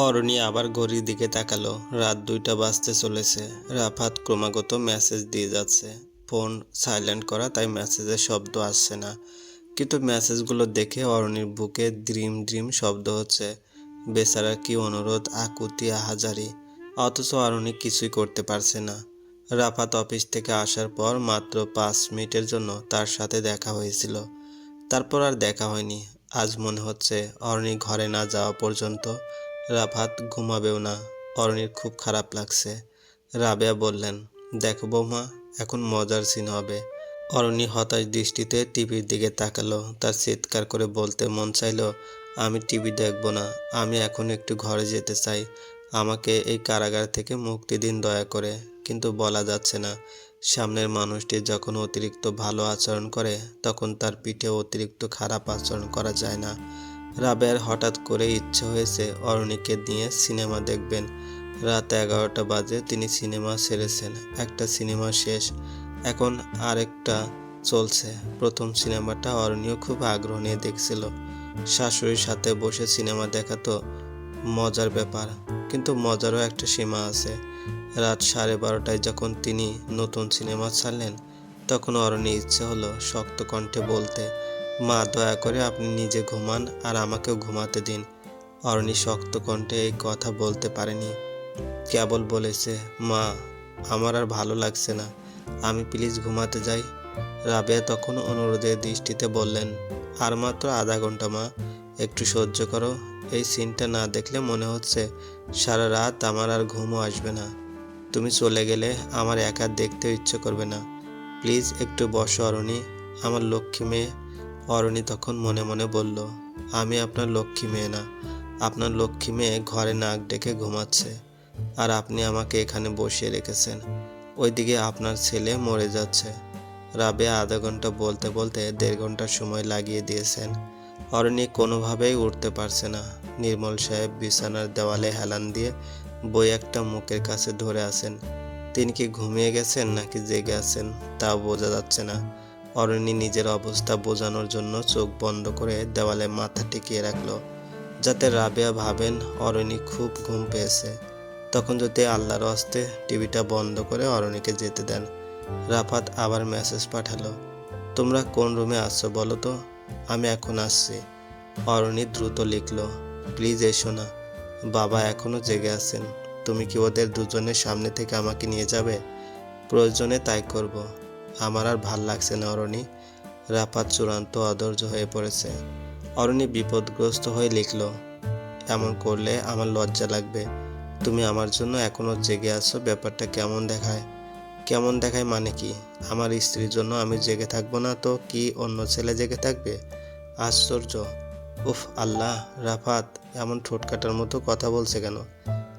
অরণি আবার ঘড়ির দিকে তাকালো। রাত দুইটা বাজতে চলেছে। রাফাত ক্রমাগত মেসেজ দিয়ে যাচ্ছে। ফোন সাইলেন্ট করা, তাই মেসেজের শব্দ আসছে না। কিন্তু মেসেজগুলো দেখে অরণির বুকে ড্রিম ড্রিম শব্দ হচ্ছে। বেচারার কি অনুরোধ, আকুতি, আহাজারি? অথচ অরণি কিছুই করতে পারছে না। রাফাত অফিস থেকে আসার পর মাত্র পাঁচ মিনিটের জন্য তার সাথে দেখা হয়েছিল। তারপর আর দেখা হয়নি। আজ মনে হচ্ছে অরণি ঘরে না যাওয়া পর্যন্ত রাফাত ঘুমাবেও না। অরণির খুব খারাপ লাগছে। রাবেয়া বললেন, দেখো বৌমা, এখন মজার সিন হবে। অরণি হতাশ দৃষ্টিতে টিভির দিকে তাকালো। তার চিৎকার করে বলতে মন চাইলো, আমি টিভি দেখব না, আমি এখন একটু ঘরে যেতে চাই। আমাকে এই কারাগার থেকে মুক্তি দিন দয়া করে। কিন্তু বলা যাচ্ছে না। সামনের মানুষটি যখন অতিরিক্ত ভালো আচরণ করে, তখন তার পিঠে অতিরিক্ত খারাপ আচরণ করা যায় না। রাবেয়ার হঠাৎ করে ইচ্ছে হয়েছে অরণিকে নিয়ে সিনেমা দেখবেন। রাত এগারোটা বাজে, তিনি সিনেমা সেরেছেন। একটা সিনেমা শেষ। এখন আরেকটা চলছে। প্রথম সিনেমাটা অরণিও খুব আগ্রহ নিয়ে দেখছিল। শাশুড়ির সাথে বসে সিনেমা দেখা তো মজার ব্যাপার, কিন্তু মজারও একটা সীমা আছে। রাত সাড়ে বারোটায় যখন তিনি নতুন সিনেমা ছাড়লেন, তখন অরণি ইচ্ছে হলো শক্ত কণ্ঠে বলতে মা, দয়া করে আপনি নিজে ঘুমান আর আমাকেও ঘুমাতে দিন। অরণি শক্ত কণ্ঠে এই কথা বলতে পারেনি। কেবল বলেছে, মা, আমার আর ভালো লাগছে না। আমি প্লিজ ঘুমাতে যাই। রাবেয়া তখন অনুরোধের দৃষ্টিতে বললেন, আর মাত্র আধা ঘণ্টা, মা। একটু সহ্য করো। এই সিনটা না দেখলে মনে হচ্ছে সারা রাত আমার আর ঘুমও আসবে না। তুমি চলে গেলে আমার একা দেখতে ইচ্ছে করবে না। প্লিজ একটু বসো, অরণি। আমার লক্ষ্মী মেয়ে অরণি তখন মনে মনে বলল, আমি আপনার লক্ষ্মী মেয়ে না। আপনার লক্ষ্মী মেয়ে ঘরে নাক ডেকে ঘুমাচ্ছে আর আপনি আমাকে এখানে বসিয়ে রেখেছেন। ওইদিকে আপনার ছেলে মরে যাচ্ছে। রাবে আধা ঘণ্টা বলতে বলতে দেড় ঘণ্টা সময় লাগিয়ে দিয়েছেন। অরণি কোনোভাবেই উঠতে পারছে না। নির্মল সাহেব বিছানার দেওয়ালে হেলান দিয়ে বই একটা মুখের কাছে ধরে আছেন। তিনি কি ঘুমিয়ে গেছেন নাকি জেগে আছেন তাও বোঝা যাচ্ছে না। অরণি নিজের অবস্থা বোঝানোর জন্য চোখ বন্ধ করে দেওয়ালে মাথা টিকিয়ে রাখল, যাতে রাবেয়া ভাবেন অরণি খুব ঘুম পেয়েছে। তখন যদি আল্লাহর হস্তে টিভিটা বন্ধ করে অরণিকে যেতে দেন, রাফাত আবার মেসেজ পাঠালো, তোমরা কোন রুমে আসছো বলো তো? আমি এখন আসছি। অরণি দ্রুত লিখলো, প্লিজ এসো না, বাবা এখনও জেগে আছেন, তুমি কি ওদের দুজনের সামনে থেকে আমাকে নিয়ে যাবে? প্রয়োজনে তাই করব। আমার আর ভালো লাগছে না, অরণি। রাফাত চূড়ান্ত অধৈর্য হয়ে পড়েছে। অরণি বিপদগ্রস্ত হয়ে লিখলো, এমন করলে আমার লজ্জা লাগবে। তুমি আমার জন্য এখনও জেগে আছো, ব্যাপারটা কেমন দেখায়? কেমন দেখায় মানে কি? আমার স্ত্রীর জন্য আমি জেগে থাকব না তো? কি অন্য ছেলে জেগে থাকবে? আশ্চর্য। উফ, আল্লাহ রাফাত এমন ঠোঁট কাটার মতো কথা বলছে কেন?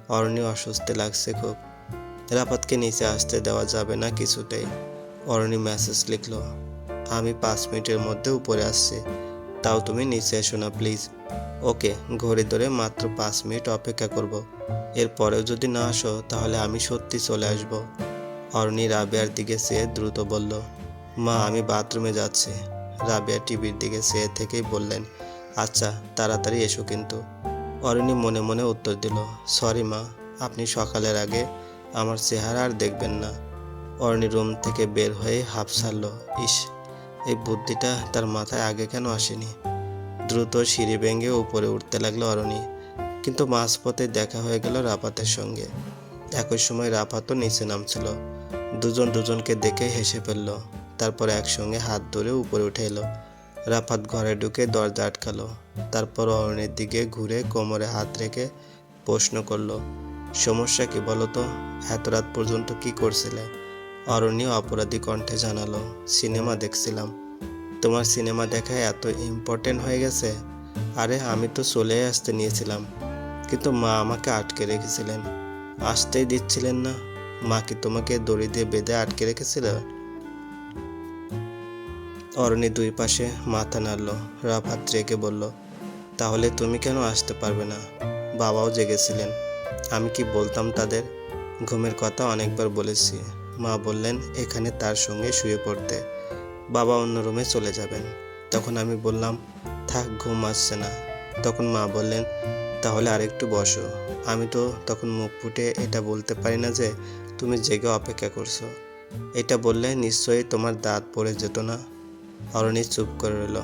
অরণি অস্বস্তি লাগছে খুব। রাফাতকে নিচে আসতে দেওয়া যাবে না কিছুতেই। অরণি মেসেজ লিখলো, আমি পাঁচ মিনিটের মধ্যে উপরে আসছি। তাও তুমি নিচে এসো না প্লিজ ওকে, ঘড়ি ধরে মাত্র পাঁচ মিনিট অপেক্ষা করব। এরপরেও যদি না আসো, তাহলে আমি সত্যি চলে আসব। অরণি রাবেয়ার দিকে চেয়ে দ্রুত বলল, মা, আমি বাথরুমে যাচ্ছি। রাবেয়া টিভির দিকে চেয়ে থেকেই বললেন আচ্ছা তাড়াতাড়ি এসো কিন্তু। অরণি মনে মনে উত্তর দিল সরি মা, আপনি সকালের আগে আমার চেহারা আর দেখবেন না। অরণি রুম থেকে বের হয়ে হাফ ছাড়ল। ইস, এই বুদ্ধিটা তার মাথায় আগে কেন আসেনি? দ্রুত সিঁড়ি ভেঙে উপরে উঠতে লাগল অরণি, কিন্তু মাঝপথে দেখা হয়ে গেল রাপাতের সঙ্গে। একই সময় রাপাতও নিচে নামছিল। দুজন দুজনকে দেখে হেসে ফেলল, তারপর একসঙ্গে হাত ধরে উপরে উঠে এলো। রাফাত ঘরে ঢুকে দরজা আটকালো, তারপর অরণির দিকে ঘুরে কোমরে হাত রেখে প্রশ্ন করল, সমস্যা কি বলো তো? এত রাত পর্যন্ত কি করছিলে? অরণ্য অপরাধী কণ্ঠে জানালো, সিনেমা দেখছিলাম। তোমার সিনেমা দেখা এত ইম্পর্টেন্ট হয়ে গেছে? আরে, আমি তো চলে আসতে নিয়েছিলাম। কিন্তু মা আমাকে আটকে রেখেছিলেন। আসতেই দিচ্ছিলেন না। মা কি তোমাকে দড়ি দিয়ে বেঁধে আটকে রেখেছিল? অরণি দুই পাশে মাথা নাড়ল। রাফাত রেগে বলল, তাহলে তুমি কেন আসতে পারবে না? বাবাও জেগেছিলেন। আমি কি বলতাম তাদের? ঘুমের কথা অনেকবার বলেছি। মা বললেন, এখানে তার সঙ্গে শুয়ে পড়তে। বাবা অন্য রুমে চলে যাবেন। তখন আমি বললাম, থাক, ঘুম আসছে না। তখন মা বললেন, তাহলে আরেকটু বসো। আমি তো তখন মুখ ফুটে এটা বলতে পারি না যে, তুমি জেগে অপেক্ষা করছ। এটা বললে নিশ্চয়ই তোমার দাঁত পড়ে যেত না। অরণি চুপ করে রইল।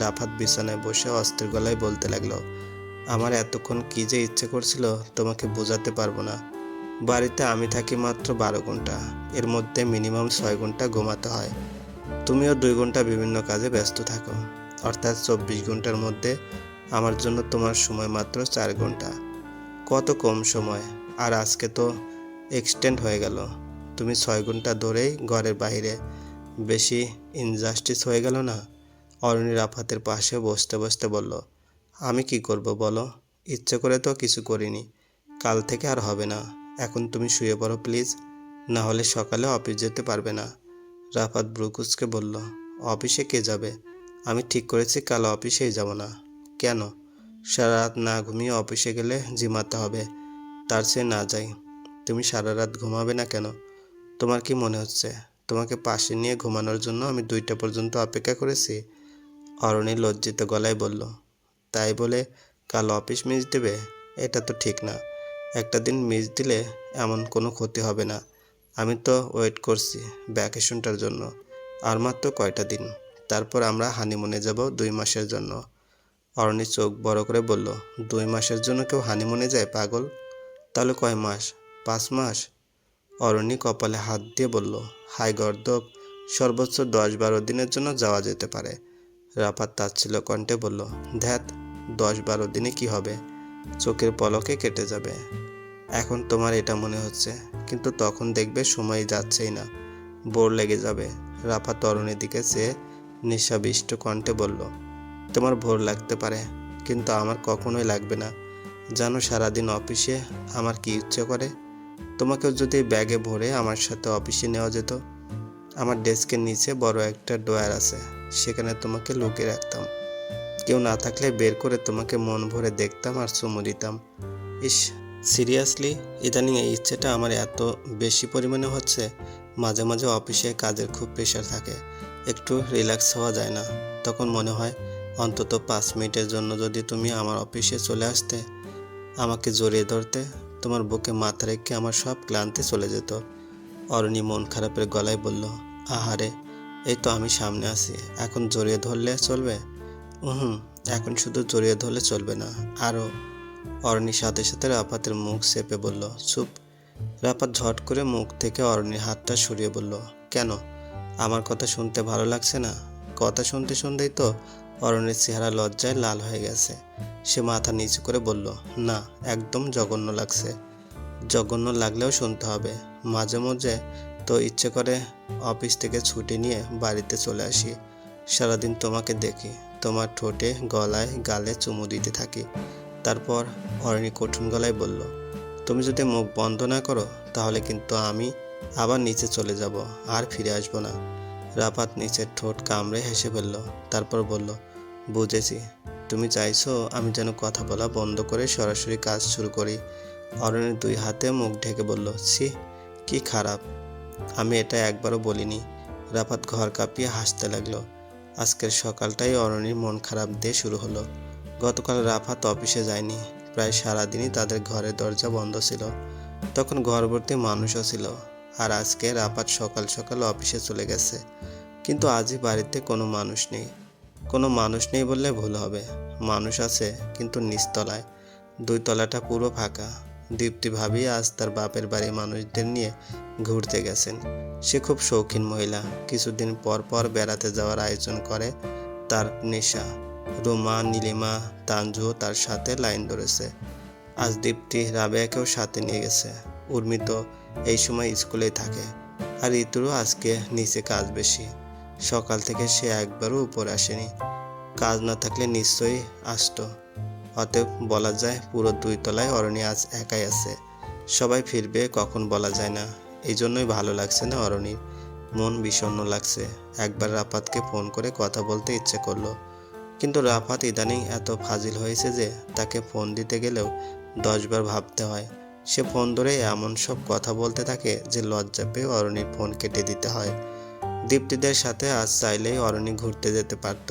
রাফাত বিছানায় বসে অস্থির গলায় বলতে লাগল, আমার এতক্ষণ কি যে ইচ্ছে করছিল তোমাকে বোঝাতে পারব না। বাড়িতে আমি থাকি মাত্র বারো ঘণ্টা। এর মধ্যে মিনিমাম ছয় ঘণ্টা ঘুমাতে হয়। তুমিও দুই ঘণ্টা বিভিন্ন কাজে ব্যস্ত থাকো। অর্থাৎ চব্বিশ ঘণ্টার মধ্যে আমার জন্য তোমার সময় মাত্র চার ঘণ্টা। কত কম সময়? আর আজকে তো এক্সটেন্ড হয়ে গেল। তুমি ছয় ঘণ্টা ধরেই ঘরের বাইরে। বেশি ইনজাস্টিস হয়ে গেল না? অরণি রাফাতের পাশে বসতে বসতে বলল, আমি কি করব বলো? ইচ্ছে করে তো কিছু করিনি। কাল থেকে আর হবে না। এখন তুমি শুয়ে পড়ো, প্লিজ। না হলে সকালে অফিস যেতে পারবে না। রাফাত ব্রুকুসকে বলল, অফিসে কে যাবে? আমি ঠিক করেছি, কাল অফিসেই যাব না। কেন? সারা রাত না ঘুমিয়ে অফিসে গেলে জিমাতে হবে। তার চেয়ে না যাই। তুমি সারা রাত ঘুমাবে না কেন? তোমার কি মনে হচ্ছে? তোমাকে পাশে নিয়ে ঘুমানোর জন্য আমি দুইটা পর্যন্ত অপেক্ষা করেছি? অরণি লজ্জিত গলায় বলল, তাই বলে কাল অফিস মিস দেবে? এটা তো ঠিক না। একটা দিন মিস দিলে এমন কোনো ক্ষতি হবে না। আমি তো ওয়েট করছি ভ্যাকেশনটার জন্য। আর মাত্র কয়টা দিন? তারপর আমরা হানিমুনে যাব দুই মাসের জন্য। অরণি চোখ বড় করে বলল, দুই মাসের জন্য কেউ হানিমুনে যায় পাগল? তাহলে কয় মাস? পাঁচ মাস? অরণি কপালে হাত দিয়ে বলল হাই গর্দব সর্বোচ্চ দশ বারো দিনের জন্য যাওয়া যেতে পারে। রাপাত তাচ্ছিল কণ্ঠে বলল, ধ্যাত, দশ বারো দিনে কি হবে? চোখের পলকে কেটে যাবে। এখন তোমার এটা মনে হচ্ছে, কিন্তু তখন দেখবে সময় যাচ্ছেই না। বোর লেগে যাবে। রাফা তরুণের দিকে চেয়ে নিঃসাবিষ্ট কণ্ঠে বলল, তোমার ভোর লাগতে পারে, কিন্তু আমার কখনোই লাগবে না। জানো, সারাদিন অফিসে আমার কি ইচ্ছে করে? তোমাকেও যদি ব্যাগে ভরে আমার সাথে অফিসে নেওয়া যেত। আমার ডেস্কের নিচে বড় একটা ড্রয়ার আছে, সেখানে তোমাকে লুকিয়ে রাখতাম। কেউ না থাকলে বের করে তোমাকে মন ভরে দেখতাম আর চুমু দিতাম। ইস সিরিয়াসলি, ইদানিং এই ইচ্ছেটা আমার এত বেশি পরিমাণে হচ্ছে, মাঝে মাঝে অফিসে কাজের খুব প্রেশার থাকে, একটু রিল্যাক্স হওয়া যায় না। তখন মনে হয়, অন্তত পাঁচ মিনিটের জন্য যদি তুমি আমার অফিসে চলে আসতে, আমাকে জড়িয়ে ধরতে, তোমার বুকে মাথা রেখে আমার সব ক্লান্তি চলে যেত। অরণি মন খারাপের গলায় বলল, আহারে, এই তো আমি সামনে আছি, এখন জড়িয়ে ধরলে চলবে? হুম এখন শুধু জড়িয়ে ধরলে চলবে না আরও অরণির সাথে সাথে রাপাতের মুখ চেপে বলল, চুপ। রাপাত ঝট করে মুখ থেকে অরণির হাতটা সরিয়ে বলল, কেন? আমার কথা শুনতে ভালো লাগছে না? কথা শুনতে শুনতেই তো অরণির চেহারা লজ্জায় লাল হয়ে গেছে। সে মাথা নিচু করে বলল, না, একদম জঘন্য লাগছে। জঘন্য লাগলেও শুনতে হবে। মাঝে মাঝে তো ইচ্ছে করে অফিস থেকে ছুটি নিয়ে বাড়িতে চলে আসি। সারাদিন তোমাকে দেখি। তোমার ঠোঁটে গলায় গালে চুমু দিতে থাকি। তারপর অরণি কঠিন গলায় বলল, তুমি যদি মুখ বন্ধ না করো, তাহলে কিন্তু আমি আবার নিচে চলে যাব, আর ফিরে আসব না। রাপাত নিচের ঠোঁট কামড়ে হেসে ফেলল, তারপর বলল, বুঝেছি। তুমি চাইছো আমি যেন কথা বলা বন্ধ করে সরাসরি কাজ শুরু করি। অরণের দুই হাতে মুখ ঢেকে বলল, ছি, কি খারাপ। আমি এটা একবারও বলিনি। রাফাত ঘর কাঁপিয়ে হাসতে লাগল। আজকের সকালটাই অরণির মন খারাপ দিয়ে শুরু হলো। গতকাল রাফাত অফিসে যায়নি। প্রায় সারাদিনই তাদের ঘরের দরজা বন্ধ ছিল। তখন ঘর ভর্তি মানুষও ছিল। আর আজকে রাফাত সকাল সকাল অফিসে চলে গেছে। কিন্তু আজই বাড়িতে কোনো মানুষ নেই। কোনো মানুষ নেই বললে ভুল হবে। মানুষ আছে, কিন্তু নিচতলায়। দুই তলাটা পুরো ফাঁকা। দীপ্তি ভাবি আজ তার বাপের বাড়ি মানুষদের নিয়ে ঘুরতে গেছেন। সে খুব শৌখিন মহিলা। কিছুদিন পর পর বেড়াতে যাওয়ার আয়োজন করে তার নেশা। রোমা, নীলিমা, তানজু তার সাথে লাইন ধরেছে। আজ দীপ্তি রাবেয়াকেও সাথে নিয়ে গেছে। উর্মি তো এই সময় স্কুলেই থাকে। আর ঋতুরও আজকে নিচে কাজ বেশি। সকাল থেকে সে একবারও উপরে আসেনি। কাজ না থাকলে নিশ্চয়ই আসতো। অতএব বলা যায় পুরো দুই তলায় অরণি আজ একাই আছে। সবাই ফিরবে কখন বলা যায় না। এই জন্যই ভালো লাগছে না অরণির। মন বিষণ্ণ লাগছে। একবার রাপাতকে ফোন করে কথা বলতে ইচ্ছে করল। কিন্তু রাফাত ইদানিং এত ফাজিল হয়েছে যে তাকে ফোন দিতে গেলেও দশবার ভাবতে হয়। সে ফোন ধরে এমন সব কথা বলতে থাকে যে লজ্জা পেয়ে অরণির ফোন কেটে দিতে হয়। দীপ্তিদের সাথে আজ চাইলেই অরণি ঘুরতে যেতে পারত,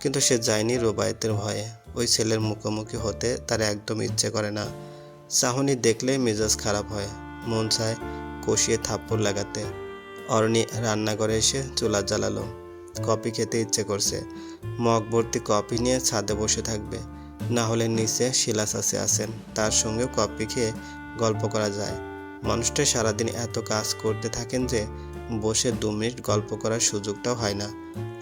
কিন্তু সে যায়নি রোবায়েতের ভয়ে। ওই ছেলের মুখোমুখি হতে তার একদম ইচ্ছে করে না। চাহনি দেখলেই মেজাজ খারাপ হয়, মন চায় কষিয়ে থাপ্পড় লাগাতে। অরণি রান্নাঘরে এসে চুলা জ্বালালো, কফি খেতে ইচ্ছে করছে। মগ ভর্তি কফি নিয়ে ছাদে বসে থাকবে। না হলে নিচে শিলাশাসে আসেন তার সঙ্গে কফি খেয়ে গল্প করা যায়। মানুষটা সারাদিন এত কাজ করতে থাকেন যে বসে দু মিনিট গল্প করার সুযোগটাও হয় না।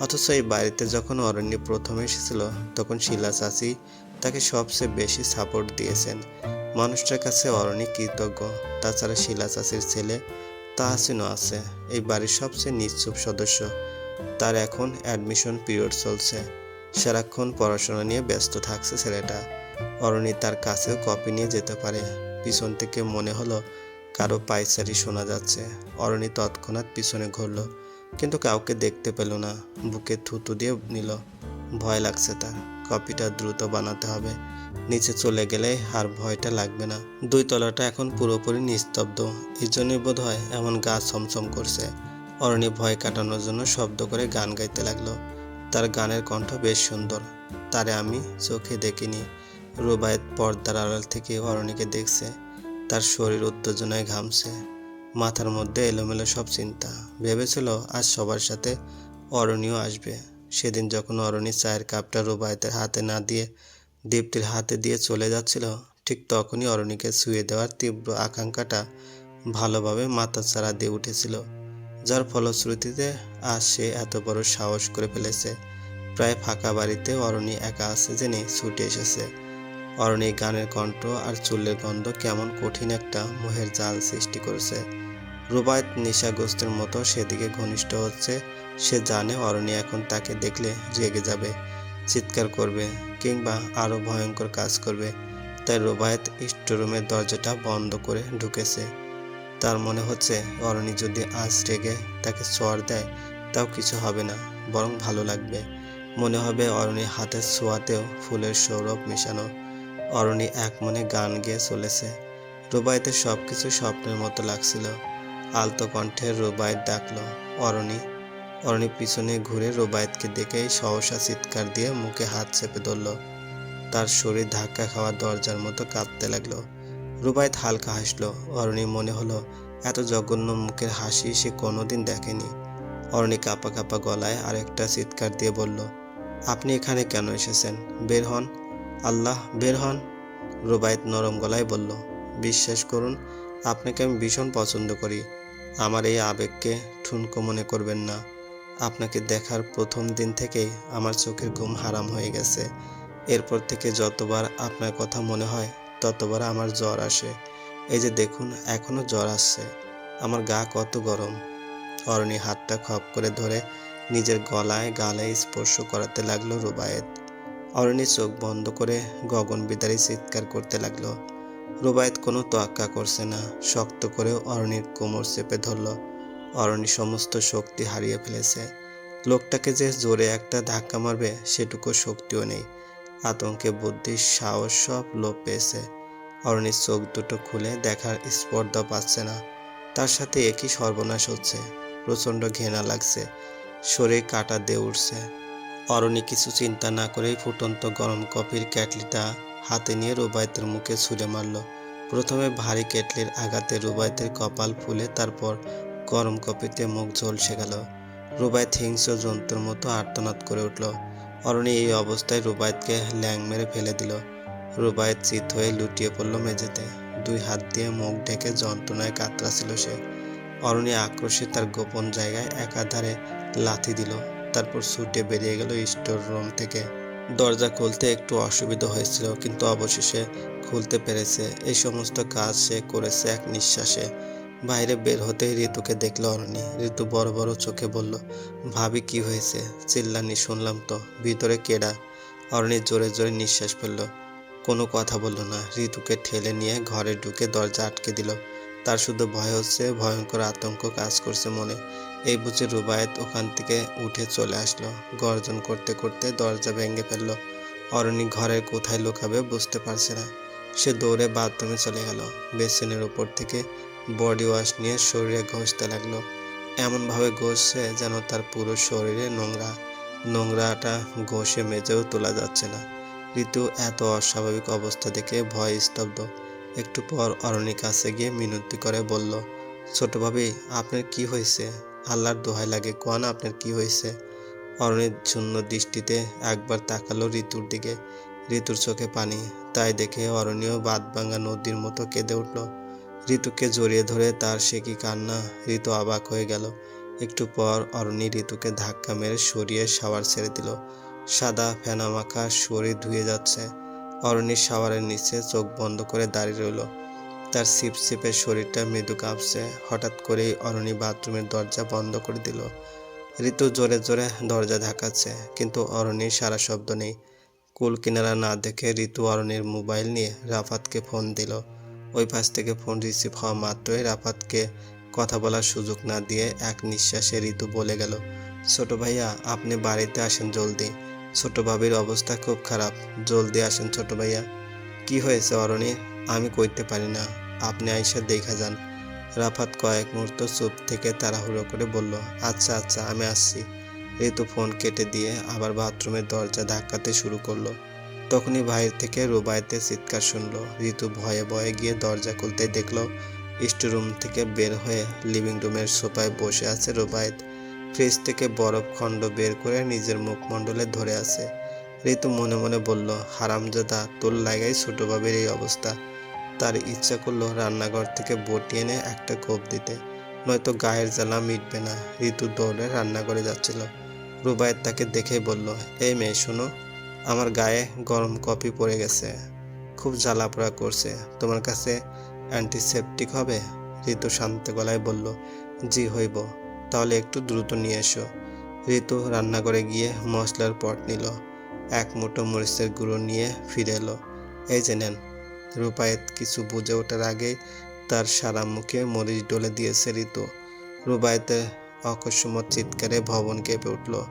অথচ এই বাড়িতে যখন অরণ্য প্রথম এসেছিল, তখন শিলা চাচি তাকে সবচেয়ে বেশি সাপোর্ট দিয়েছেন। মানুষটার কাছে অরণ্য কৃতজ্ঞ। তাছাড়া শিলা চাচির ছেলে তাহাসিনও আছে। এই বাড়ির সবচেয়ে নিশ্চুপ সদস্য। তার এখন অ্যাডমিশন পিরিয়ড চলছে। সারাক্ষণ পড়াশোনা নিয়ে ব্যস্ত থাকছে ছেলেটা। অরণি তার কাছেও কপি নিয়ে যেতে পারে। পিছন থেকে মনে হলো কারও পায়চারি শোনা যাচ্ছে। অরণি তৎক্ষণাৎ পিছনে ঘুরল, কিন্তু কাউকে দেখতে পেল না। বুকে থুতু দিয়ে নিল, ভয় লাগছে তার। কপিটা দ্রুত বানাতে হবে। নিচে চলে গেলে আর ভয়টা লাগবে না। দুই তলাটা এখন পুরোপুরি নিস্তব্ধ। এই জন্যই বোধ হয় এমন গা ছমছম করছে। অরণি ভয় কাটানোর জন্য শব্দ করে গান গাইতে লাগল। তার গানের কণ্ঠ বেশ সুন্দর। তারে আমি চোখে দেখিনি। রুবায়ত পর্দার আড়াল থেকে অরণিকে দেখছে। তার শরীর উত্তেজনায় ঘামছে। মাথার মধ্যে এলোমেলো সব চিন্তা। ভেবেছিল আজ সবার সাথে অরণিও আসবে। সেদিন যখন অরণি চায়ের কাপটা রুবায়তের হাতে না দিয়ে দীপ্তির হাতে দিয়ে চলে যাচ্ছিল, ঠিক তখনই অরণিকে শুয়ে দেওয়ার তীব্র আকাঙ্ক্ষাটা ভালোভাবে মাথা ছাড়া দিয়ে উঠেছিল। যার ফলশ্রুতিতে আজ সে এত বড় সাহস করে ফেলেছে। প্রায় ফাঁকা বাড়িতে অরণি একা আছে জেনে ছুটে এসেছে। অরণি গানের কণ্ঠ আর চুলের গন্ধ কেমন কঠিন একটা মোহের জাল সৃষ্টি করেছে। রুবায়ত নিশাগ্রস্তের মতো সেদিকে ঘনিষ্ঠ হচ্ছে। সে জানে অরণি এখন তাকে দেখলে রেগে যাবে, চিৎকার করবে কিংবা আরও ভয়ঙ্কর কাজ করবে। তাই রুবায়ত স্টোরুমের দরজাটা বন্ধ করে ঢুকেছে। তার মনে হচ্ছে অরণি যদি আজ রেগে তাকে চর দেয়, তাও কিছু হবে না, বরং ভালো লাগবে। মনে হবে অরণি হাতের ছোঁয়াতেও ফুলের সৌরভ মেশানো। অরণি এক মনে গান গেয়ে চলেছে। রুবাইতে সব কিছু স্বপ্নের মতো লাগছিল। আলতো কণ্ঠে রুবাইত ডাকলো, অরণি অরণি পিছনে ঘুরে রুবাইতকে দেখেই সহসা চিৎকার দিয়ে মুখে হাত চেপে ধরল। তার শরীর ধাক্কা খাওয়া দরজার মতো কাঁপতে লাগল। রুবাইত হালকা হাসলো। অরণি মনে হলো, এত জঘন্য মুখের হাসি সে কোনোদিন দেখেনি। অরণি কাঁপা কাঁপা গলায় আরেকটা চিৎকার দিয়ে বলল, আপনি এখানে কেন এসেছেন? বের হন। আল্লাহ, বের হন? রুবাইত নরম গলায় বলল, বিশ্বাস করুন, আপনাকে আমি ভীষণ পছন্দ করি। আমার এই আবেগকে ঠুনকো মনে করবেন না। আপনাকে দেখার প্রথম দিন থেকেই আমার চোখের ঘুম হারাম হয়ে গেছে। এরপর থেকে যতবার আপনার কথা মনে হয় ততবার আমার জ্বর আসে। এই যে দেখুন, এখনও জ্বর আসছে। আমার গা কত গরম। অরণি হাতটা খপ করে ধরে নিজের গলায় গালে স্পর্শ করাতে লাগল রুবায়েত। অরণি চোখ বন্ধ করে গগন বিদারী চিৎকার করতে লাগল। রুবায়েত কোনো তোয়াক্কা করছে না। শক্ত করে অরণির কোমর চেপে ধরল। অরণি সমস্ত শক্তি হারিয়ে ফেলেছে। লোকটাকে যে জোরে একটা ধাক্কা মারবে, সেটুকু শক্তিও নেই। আতঙ্কে বুদ্ধি সাহস সব লোপ পেয়েছে। অরণির চোখ দুটো খুলে দেখার স্পর্ধা পাচ্ছে না। তার সাথে একই সর্বনাশ হচ্ছে। প্রচণ্ড ঘেনা লাগছে। শরীর কাটা দিয়ে উঠছে। অরণি কিছু চিন্তা না করেই ফুটন্ত গরম কফির ক্যাটলিটা হাতে নিয়ে রুবায়তের মুখে ছুঁড়ে মারল। প্রথমে ভারী কেটলির আঘাতে রুবায়তের কপাল ফুলে, তারপর গরম কফিতে মুখ ঝলসে গেল। রুবায়ত হিংস্র জন্তুর মতো আর্তনাদ করে উঠল। অরণি এই অবস্থায় রুবায়তকে ল্যাং মেরে ফেলে দিল। রুবায়ত চিত হয়ে লুটিয়ে পড়ল মেঝেতে। দুই হাত দিয়ে মুখ ঢেকে যন্ত্রণায় কাতরাছিল সে। অরণি আক্রোশে তার গোপন জায়গায় একাধারে লাথি দিল। তারপর ছুটে বেরিয়ে গেল স্টোর রুম থেকে। দরজা খুলতে একটু অসুবিধা হয়েছিল, কিন্তু অবশেষে খুলতে পেরেছে। এই সমস্ত কাজ সে করেছে এক নিঃশ্বাসে। বাইরে বের হতেই ঋতুকে দেখল অরণি। ঋতু বড় বড় চোখে বলল, ভাবি, কি হয়েছে? চিল্লানি শুনলাম তো। ভিতরে কেডা? অরণি জোরে জোরে নিঃশ্বাস ফেলল। কোনো কথা বলল না। ঋতুকে ঠেলে নিয়ে ঘরে ঢুকে দরজা আটকে দিল। তার শুধু ভয় হচ্ছে, ভয়ঙ্কর আতঙ্ক কাজ করছে মনে। এই বুঝে রুবায়েত ওখান থেকে উঠে চলে আসলো। গর্জন করতে করতে দরজা ভেঙে ফেলল। অরণি ঘরের কোথায় লুকাবে বুঝতে পারছে না। সে দৌড়ে বাথরুমে চলে গেল। বেসিনের উপর থেকে বডি ওয়াশ নিয়ে শরীরে ঘষতে লাগল। এমনভাবে ঘষছে যেন তার পুরো শরীরে নোংরা, নোংরাটা ঘষে মেজেও তোলা যাচ্ছে না। ঋতু এত অস্বাভাবিক অবস্থা দেখে ভয় স্তব্ধ। একটু পর অরণির কাছে গিয়ে মিনতি করে বলল, ছোট ভাবি, আপনার কি হয়েছে? আল্লাহর দোহাই লাগে, কোয়ান, আপনার কি হয়েছে? অরণির শূন্য দৃষ্টিতে একবার তাকালো ঋতুর দিকে। ঋতুর চোখে পানি, তাই দেখে অরণ্য বাদ ভাঙা নদীর মতো কেঁদে উঠল। ঋতুকে জড়িয়ে ধরে তার সে কি কান্না? ঋতু অবাক হয়ে গেল। একটু পর অরণি ঋতুকে ধাক্কা মেরে সরিয়ে শাওয়ার ছেড়ে দিল। সাদা ফেনা মাখা শরীর ধুয়ে যাচ্ছে। অরণির শাওয়ারের নিচে চোখ বন্ধ করে দাঁড়িয়ে রইল। তার সিপসিপের শরীরটা মৃদু কাঁপছে। হঠাৎ করেই অরণি বাথরুমের দরজা বন্ধ করে দিল। ঋতু জোরে জোরে দরজা ধাকাচ্ছে কিন্তু অরণির সারা শব্দ নেই। কুল কিনারা না দেখে ঋতু অরণির মোবাইল নিয়ে রাফাতকে ফোন দিল। ওই পাশ থেকে ফোন রিসিভ হওয়া মাত্রই রাফাতকে কথা বলার সুযোগ না দিয়ে এক নিঃশ্বাসে ঋতু বলে গেল, ছোট ভাইয়া, আপনি বাড়িতে আসেন জলদি। ছোট ভাবির অবস্থা খুব খারাপ। জলদি আসেন ছোট ভাইয়া। কি হয়েছে অরণি? আমি কইতে পারি না। আপনি আইসা দেখা যান। রাফাত কয়েক মুহূর্ত চুপ থেকে তাড়াহুড়ো করে বলল আচ্ছা আচ্ছা আমি আসছি। ঋতু ফোন কেটে দিয়ে আবার বাথরুমের দরজা ধাক্কাতে শুরু করল। তখনই বাইরে থেকে রুবাইতে চিৎকার শুনলো। ঋতু ভয়ে ভয়ে গিয়ে দরজা খুলতে দেখল স্টোরুম থেকে বের হয়ে লিভিং রুমের সোফায় বসে আছে রুবায়েত ফ্রিজ থেকে বরফ খণ্ড বের করে নিজের মুখমণ্ডলে ধরে আছে। ঋতু মনে মনে বলল, হারামজাদা, তোর লাগাই ছোট বাবের এই অবস্থা। তার ইচ্ছা করল রান্নাঘর থেকে বটি এনে একটা কোপ দিতে, নয়তো গায়ের জ্বালা মিটবে না। ঋতু দৌড়ে রান্নাঘরে যাচ্ছিল। রুবায়েত তাকে দেখেই বলল, এই মেয়ে, শোনো আমার গায়ে গরম কফি পড়ে গেছে। খুব জ্বালা পোড়া করছে। তোমার কাছে অ্যান্টিসেপটিক হবে? ঋতু শান্ত গলায় বলল, জি, হইব। তাহলে একটু দ্রুত নিয়ে এসো। ঋতু রান্নাঘরে গিয়ে মশলার পট নিল। এক মুঠো মরিচের গুঁড়ো নিয়ে ফিরে এলো। এই যে নেন। রূপায়েত কিছু বুঝে ওঠার আগেই তার সারা মুখে মরিচ ডলে দিয়েছে ঋতু। রুবায়েতের অকস্মাৎ চিৎকারে ভবন কেঁপে উঠল।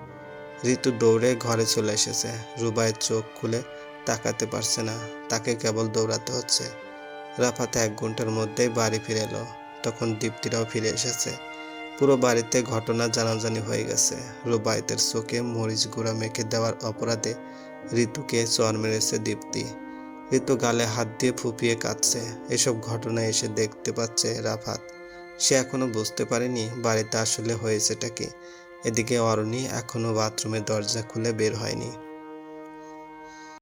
ঋতু দৌড়ে ঘরে চলে এসেছে। রুবায়ের চোখ খুলে তাকাতে পারছে না। তাকে কেবল দৌড়াতে হচ্ছে। রাফাত এক ঘণ্টার মধ্যেই বাড়ি ফিরে এলো। তখন দীপ্তিরাও ফিরে এসেছে। পুরো বাড়িতে ঘটনা জানাজানি হয়ে গেছে। রুবায়েতের চোখে মরিচ গুঁড়া মেখে দেওয়ার অপরাধে ঋতুকে চর মেরেছে দীপ্তি। ঋতু গালে হাত দিয়ে ফুপিয়ে কাঁদছে। এসব ঘটনা এসে দেখতে পাচ্ছে রাফাত। সে এখনও বুঝতে পারেনি বাড়িতে আসলে হয়েছেটা কি। এদিকে অরণি এখনও বাথরুমের দরজা খুলে বের হয়নি।